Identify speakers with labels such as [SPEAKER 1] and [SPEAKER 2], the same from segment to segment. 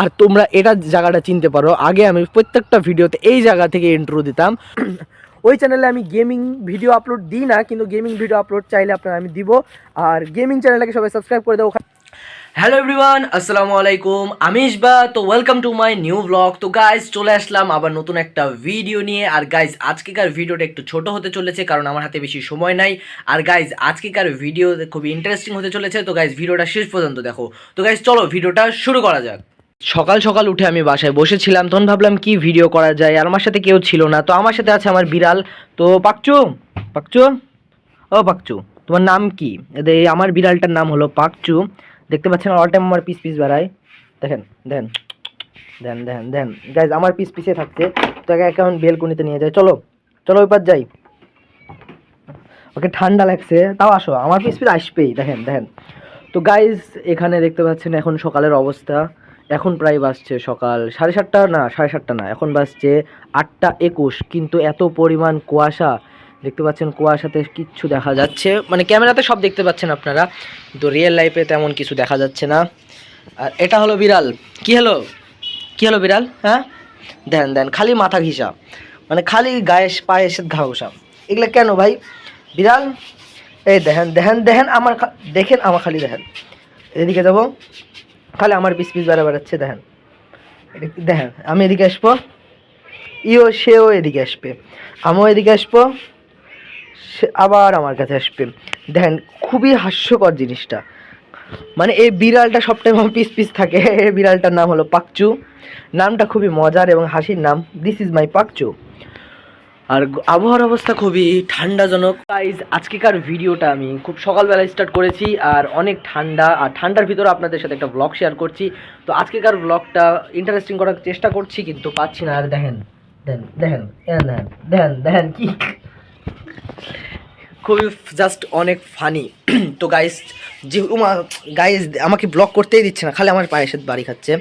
[SPEAKER 1] আর তোমরা এটা জায়গাটা চিনতে পারো। আগে আমি প্রত্যেকটা ভিডিওতে এই জায়গা থেকে ইন্ট্রো দিতাম। ওই চ্যানেলে আমি গেমিং ভিডিও আপলোড দিই না, কিন্তু গেমিং ভিডিও আপলোড চাইলে আপনারা আমি দিব। আর গেমিং চ্যানেলটাকে সবাই সাবস্ক্রাইব করে দেবো হ্যালো এভরিওয়ান আসসালামু আলাইকুম আমি ইসবা তো welcome to my new vlog তো গাইজ চলে আসলাম আবার নতুন একটা ভিডিও নিয়ে। আর গাইজ আজকেকার ভিডিওটা একটু ছোট হতে চলেছে, কারণ আমার হাতে বেশি সময় নাই। আর গাইজ আজকেকার ভিডিও খুবই ইন্টারেস্টিং হতে চলেছে। তো গাইজ ভিডিওটা শেষ পর্যন্ত দেখো। তো গাইজ চলো ভিডিওটা শুরু করা যাক। সকাল সকাল উঠে আমি বাসায় বসেছিলাম, তখন ভাবলাম কি ভিডিও করা যায়। আর আমার সাথে কেউ ছিল না, তো আমার সাথে আছে আমার বিড়াল। তো পাকচু পাকচু? ও পাকচু, তোমার নাম কি? আমার বিড়ালটার নাম হলো পাকচু। দেখতে পাচ্ছেন অল টাইম আমার পিস পিস বেড়ায়। দেখেন দেখেন দেন দেখেন দেখেন। গাইজ আমার পিস পিসে থাকছে। তো এখন বেলকুনিতে নিয়ে যায় চলো চলো ওই পার যাই। ওকে ঠান্ডা লাগছে। তাও আসো, আমার পিস পিস আসবেই। দেখেন দেখেন। তো গাইজ এখানে দেখতে পাচ্ছেন এখন সকালের অবস্থা। এখন প্রায় বাজছে সকাল সাড়ে সাতটা, না, সাড়ে সাতটা না, এখন বাজছে আটটা একুশ। কিন্তু এত পরিমাণ কুয়াশা দেখতে পাচ্ছেন কুয়াশাতে কিচ্ছু দেখা যাচ্ছে। মানে ক্যামেরাতে সব দেখতে পাচ্ছেন আপনারা, কিন্তু রিয়েল লাইফে তেমন কিছু দেখা যাচ্ছে না। আর এটা হলো বিড়াল। কি হলো? কি হলো বিড়াল? হ্যাঁ? দেন দেন, খালি মাথা ঘিসা। মানে খালি গায়ে পায়ে এসে ঘা ঘষা। এগুলো কেন ভাই? বিড়াল? এই দেখেন দেখেন দেখেন আমার দেখেন আমার খালি দেখেন। এদিকে যাব। খালি আমার পিস পিস বেড়া বেড়াচ্ছে, দেখেন। দেখেন, আমি এদিকে আসব। ইও, সেও এদিকে আসবে। আমিও এদিকে আসব। সে আবার আমার কাছে আসবে। দেখেন, খুবই হাস্যকর জিনিসটা। মানে এই বিড়ালটা সবটাইম আমার পিস পিস থাকে। এই বিড়ালটার নাম হলো পাকচু। নামটা খুবই মজার এবং হাসির নাম দিস ইজ মাই পাকচু। আর আবহাওয়ার অবস্থা খুবই ঠান্ডাজনক। গাইজ আজকেকার ভিডিওটা আমি খুব সকালবেলা স্টার্ট করেছি আর অনেক ঠান্ডা। আর ঠান্ডার ভিতরে আপনাদের সাথে একটা ব্লগ শেয়ার করছি। তো আজকেকার ব্লগটা ইন্টারেস্টিং করার চেষ্টা করছি, কিন্তু পাচ্ছি না। আর দেখেন দেন দেখেন দেখেন দেখেন দেখেন কি খুবই জাস্ট অনেক ফানি তো গাইস যে গাইস আমাকে ব্লক করতেই দিচ্ছে না, খালি আমার পায়ে সাথে বাড়ি খাচ্ছে।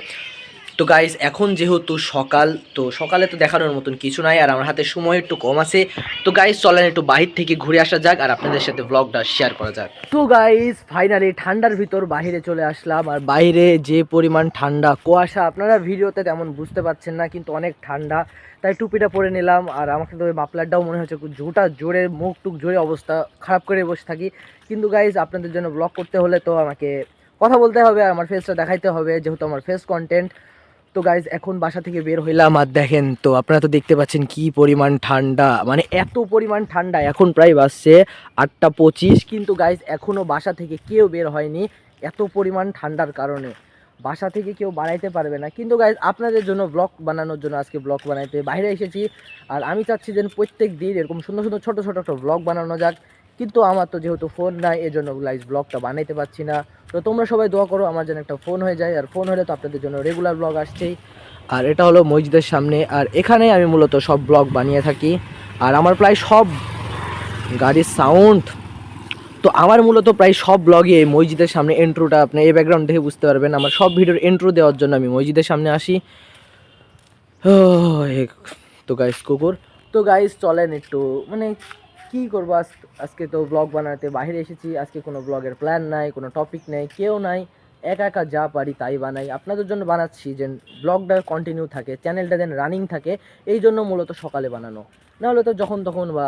[SPEAKER 1] তো গাইস এখন যেহেতু সকাল, তো সকালে তো দেখানোর মতন কিছু নাই, আর আমার হাতে সময় একটু কম আছে। তো গাইস চলেন একটু বাহির থেকে ঘুরে আসা যাক, আর আপনাদের সাথে ব্লগটা শেয়ার করা যাক। তো গাইস ফাইনালি ঠান্ডার ভিতর বাইরে চলে আসলাম, আর বাইরে যে পরিমাণ ঠান্ডা, কুয়াশা, আপনারা ভিডিওতে তেমন বুঝতে পারছেন না, কিন্তু অনেক ঠান্ডা। তাই টুপিটা পরে নিলাম, আর আমাকে তো ওই মাপলারটাও মনে হচ্ছে জোটা, জোরে, মুখ টুক জোরে অবস্থা, খারাপ করে বসে থাকি। কিন্তু গাইজ আপনাদের জন্য ব্লগ করতে হলে তো আমাকে কথা বলতে হবে, আর আমার ফেসটা দেখাইতে হবে, যেহেতু আমার ফেস কন্টেন্ট তো গাইজ এখন বাসা থেকে বের হইলাম আর দেখেন তো, আপনারা তো দেখতে পাচ্ছেন কি পরিমাণ ঠান্ডা। মানে এত পরিমাণ ঠান্ডা, এখন প্রায় বাজছে আটটা পঁচিশ, কিন্তু গাইজ এখনও বাসা থেকে কেউ বের হয়নি এত পরিমাণ ঠান্ডার কারণে। বাসা থেকে কেউ বানাইতে পারবে না। কিন্তু গাইজ আপনাদের জন্য ব্লগ বানানোর জন্য আজকে ব্লগ বানাইতে বাইরে এসেছি। আর আমি চাচ্ছি যে প্রত্যেক দিন এরকম সুন্দর সুন্দর ছোটো ছোটো একটা ব্লগ বানানো যাক। কিন্তু আমার তো যেহেতু ফোন নাই, এজন্য লাইভ ব্লগটা বানাইতে পারছি না। তো তোমরা সবাই দোয়া করো, আমার যেন একটা ফোন হয়ে যায়। আর ফোন হলে তো আপনাদের জন্য রেগুলার ব্লগ আসছেই। আর এটা হলো মসজিদের সামনে। আর এখানে আমি মূলত সব ব্লগ বানিয়ে থাকি। আর আমার প্রায় সব গাড়ির সাউন্ড তো আমার মূলত প্রায় সব ব্লগে এই মসজিদের সামনে এন্ট্রোটা আপনি এই ব্যাকগ্রাউন্ড দেখে বুঝতে পারবেন। আমার সব ভিডিওর এন্ট্রো দেওয়ার জন্য আমি মসজিদের সামনে আসি। তো গাইস কুকুর। তো গাইস চলেন একটু মানে কি করব? আজ, আজকে তো ব্লগ বানাতে বাইরে এসেছি। আজকে কোনো ব্লগের প্ল্যান নাই, কোনো টপিক নেই, কেউ নাই। একা একা যা পারি তাই বানাই। আপনাদের জন্য বানাচ্ছি যে ব্লগটা কন্টিনিউ থাকে চ্যানেলটা যেন রানিং থাকে, এই জন্য মূলত সকালে বানানো। নাহলে তো যখন তখন বা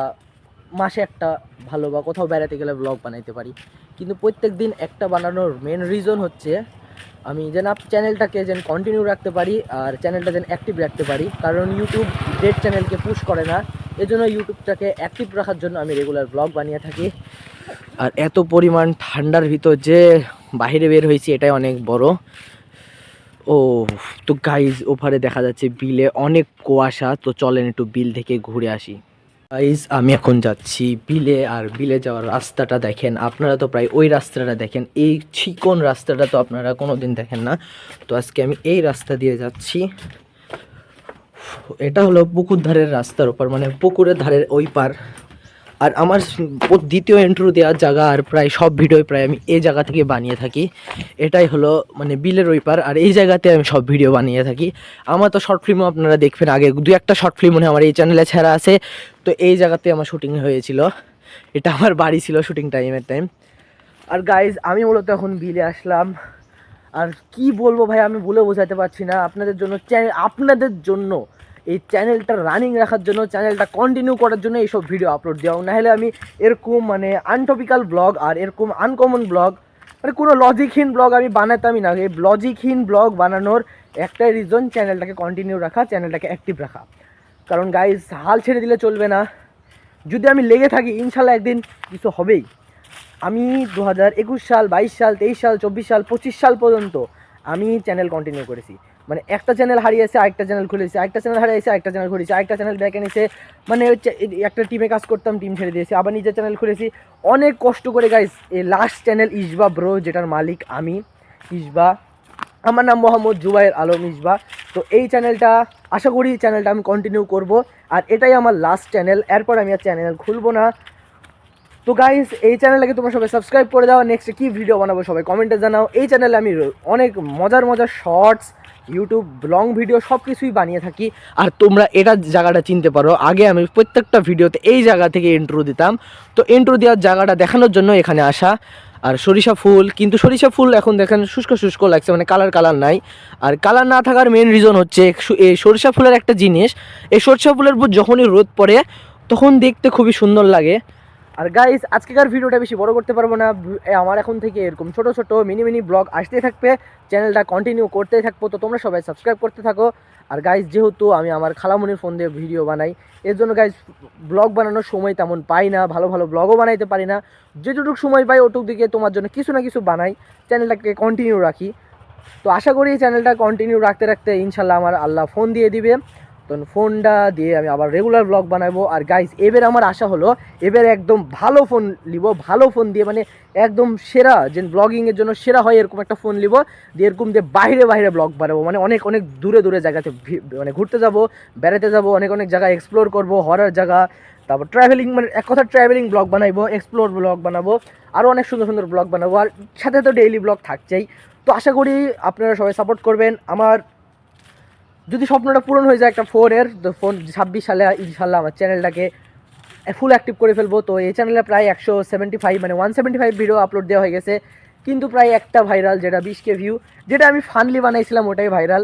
[SPEAKER 1] মাসে একটা ভালো বা কোথাও বেড়াতে গেলে ব্লগ বানাইতে পারি। কিন্তু প্রত্যেক দিন একটা বানানোর মেন রিজন হচ্ছে, আমি যেন আপ চ্যানেলটাকে যেন কন্টিনিউ রাখতে পারি আর চ্যানেলটা যেন অ্যাক্টিভ রাখতে পারি। কারণ ইউটিউব ডেড চ্যানেলকে পুশ করে না। এজন্য ইউটিউবটাকে অ্যাক্টিভ রাখার জন্য আমি রেগুলার ব্লগ বানিয়ে থাকি। আর এত পরিমাণ ঠান্ডার ভিতর যে বাইরে বের হয়েছি, এটাই অনেক বড়। ও, তো গাইজ ওপারে দেখা যাচ্ছে বিলে অনেক কুয়াশা, তো চলেন একটু বিল থেকে ঘুরে আসি। গাইজ আমি এখন যাচ্ছি বিলে, আর বিলে যাওয়ার রাস্তাটা দেখেন, আপনারা তো প্রায় ওই রাস্তাটা দেখেন। এই চিকন রাস্তাটা তো আপনারা কোনো দিন দেখেন না। তো আজকে আমি এই রাস্তা দিয়ে যাচ্ছি। এটা হলো পুকুর ধারের রাস্তার ওপর মানে পুকুরের ধারের ওই পার। আর আমার দ্বিতীয় ইন্ট্রো দেওয়ার জায়গা আর প্রায় সব ভিডিও প্রায় আমি এই জায়গা থেকে বানিয়ে থাকি। এটাই হলো মানে বিলের ওই পার, আর এই জায়গাতে আমি সব ভিডিও বানিয়ে থাকি। আমার তো শর্ট ফিল্মও আপনারা দেখবেন আগে, দু একটা শর্ট ফিল্ম মনে আমার এই চ্যানেলে ছাড়া আছে। তো এই জায়গাতে আমার শুটিং হয়েছিল। এটা আমার বাড়ি ছিল শুটিং টাইমের টাইম আর গাইজ আমি মূলত এখন বিলে আসলাম। আর কি বলব ভাই, আমি বলে বোঝাতে পারছি না। আপনাদের জন্য চ্যানেল আপনাদের জন্য এই চ্যানেলটা রানিং রাখার জন্য চ্যানেলটা কন্টিনিউ করার জন্য এইসব ভিডিও আপলোড দেওয়া। না হলে আমি এরকম মানে আনটপিক্যাল ব্লগ আর এরকম আনকমন ব্লগ মানে কোনো লজিকহীন ব্লগ আমি বানাতামই না। এই লজিকহীন ব্লগ বানানোর একটাই রিজন চ্যানেলটাকে কন্টিনিউ রাখা চ্যানেলটাকে অ্যাক্টিভ রাখা। কারণ গাইজ হাল ছেড়ে দিলে চলবে না। যদি আমি লেগে থাকি, ইনশাল্লাহ একদিন কিছু হবেই। আমি দু হাজার একুশ সাল, বাইশ সাল, তেইশ সাল, চব্বিশ সাল, পঁচিশ সাল পর্যন্ত আমি চ্যানেল কন্টিনিউ করেছি। মানে একটা চ্যানেল হারিয়েছে, আরেকটা চ্যানেল খুলেছে একটা চ্যানেল হারিয়েছে, আরেকটা চ্যানেল খুলেছে, আরেকটা চ্যানেল ব্যাক এনেছে। মানে হচ্ছে একটা টিমে কাজ করতাম টিম ছেড়ে দিয়েছি। আবার নিজের চ্যানেল খুলেছি। অনেক কষ্ট করে গাইস এই লাস্ট চ্যানেল ইসবা ব্রো যেটার মালিক আমি, ইসবা। আমার নাম মোহাম্মদ জুবাইর আলম ইসবা। তো এই চ্যানেলটা আশা করি চ্যানেলটা আমি কন্টিনিউ করব। আর এটাই আমার লাস্ট চ্যানেল এরপর আমি আর চ্যানেল খুলবো না। তো গাইস এই চ্যানেলটাকে তোমরা সবাই সাবস্ক্রাইব করে দাও। নেক্সট কি ভিডিও বানাবো সবাই কমেন্টে জানাও। এই চ্যানেলে আমি অনেক মজার মজার শর্টস ইউটিউব লং ভিডিও সব কিছুই বানিয়ে থাকি। আর তোমরা এটা জায়গাটা চিনতে পারো। আগে আমি প্রত্যেকটা ভিডিওতে এই জায়গা থেকে ইন্ট্রো দিতাম। তো ইন্ট্রো দেওয়ার জায়গাটা দেখানোর জন্য এখানে আসা। আর সরিষা ফুল, কিন্তু সরিষা ফুল এখন দেখেন শুষ্ক শুষ্ক লাগছে মানে কালার কালার নাই। আর কালার না থাকার মেন রিজন হচ্ছে এই সরিষা ফুলের একটা জিনিস। এই সরিষা ফুলের উপর যখনই রোদ পড়ে, তখন দেখতে খুবই সুন্দর লাগে। আর গাইস আজকেকার ভিডিওটা বেশি বড় করতে পারব না। আমার এখন থেকে এরকম ছোট ছোট মিনি মিনি ব্লগ আসতেই থাকবে। চ্যানেলটা কন্টিনিউ করতেই থাকব। তো তোমরা সবাই সাবস্ক্রাইব করতে থাকো। আর গাইস যেহেতু আমি আমার খালামুনির ফোন দিয়ে ভিডিও বানাই, এর জন্য গাইস ব্লগ বানানোর সময় তেমন পাই না। ভালো ভালো ব্লগও বানাইতে পারি না। যেটুকু সময় পাই, ওটুক দিকে তোমার জন্য কিছু না কিছু বানাই। চ্যানেলটাকে কন্টিনিউ রাখি। তো আশা করি চ্যানেলটা কন্টিনিউ রাখতে রাখতে ইনশাল্লাহ আমার আল্লাহ ফোন দিয়ে দিবে। তো ফোনটা দিয়ে আমি আবার রেগুলার ব্লগ বানাবো। আর গাইস এবার আমার আশা হলো, এবার একদম ভালো ফোন নিব ভালো ফোন দিয়ে মানে একদম সেরা যে ব্লগিংয়ের জন্য সেরা হয়, এরকম একটা ফোন নিব দিয়ে এরকম দিয়ে বাইরে বাইরে ব্লগ বানাবো। মানে অনেক অনেক দূরে দূরে জায়গাতে মানে ঘুরতে যাব, বেড়াতে যাব, অনেক অনেক জায়গা এক্সপ্লোর করব হরার জায়গা, তারপর ট্রাভেলিং মানে এক কথা ট্রাভেলিং ব্লগ বানাইবো এক্সপ্লোর ব্লগ বানাবো আরও অনেক সুন্দর সুন্দর ব্লগ বানাবো। আর সাথে তো ডেইলি ব্লগ থাকছেই। তো আশা করি আপনারা সবাই সাপোর্ট করবেন। আমার যদি স্বপ্নটা পূরণ হয়ে যায় একটা ফোনের তো ফোন ছাব্বিশ সালে ইনশাল্লাহ আমার চ্যানেলটাকে ফুল অ্যাক্টিভ করে ফেলব। তো এই চ্যানেলে প্রায় একশো সেভেন্টি ফাইভ মানে one seventy five video upload দেওয়া হয়ে গেছে। কিন্তু প্রায় একটা ভাইরাল যেটা বিশ কে ভিউ যেটা আমি ফানলি বানাইছিলাম, ওটাই ভাইরাল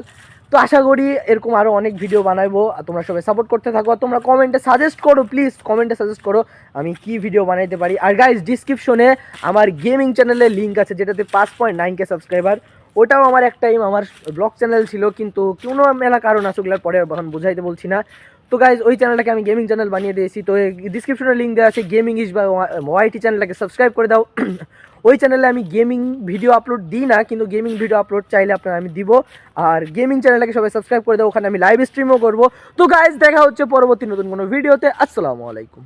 [SPEAKER 1] তো আশা করি এরকম আরও অনেক ভিডিও বানাবো আর তোমরা সবাই সাপোর্ট করতে থাকো। আর তোমরা কমেন্টে সাজেস্ট করো প্লিজ কমেন্টে সাজেস্ট করো আমি কি ভিডিও বানাইতে পারি। আর গাইজ ডিসক্রিপশনে আমার গেমিং চ্যানেলের লিঙ্ক আছে, যেটাতে পাঁচ পয়েন্ট নাইন কে সাবস্ক্রাইবার ওটাও আমার এক টাইম আমার ব্লগ চ্যানেল ছিল, কিন্তু কোনো মেলা কারণ আছে ওগুলোর পরে এখন বুঝাইতে বলছি না। তো গাইজ ওই চ্যানেলটাকে আমি গেমিং চ্যানেল বানিয়ে দিয়েছি। তো ডিসক্রিপশনে লিঙ্ক দেওয়া আছে গেমিং ইস বা ওয়াইটি চ্যানেলটাকে সাবস্ক্রাইব করে দাও। ওই চ্যানেলে আমি গেমিং ভিডিও আপলোড দিই না, কিন্তু গেমিং ভিডিও আপলোড চাইলে আপনারা আমি দিব। আর গেমিং চ্যানেলটাকে সবাই সাবস্ক্রাইব করে দাও, ওখানে আমি লাইভ স্ট্রিমও করব। তো গাইজ দেখা হচ্ছে পরবর্তী নতুন কোনো ভিডিওতে আসসালামু আলাইকুম।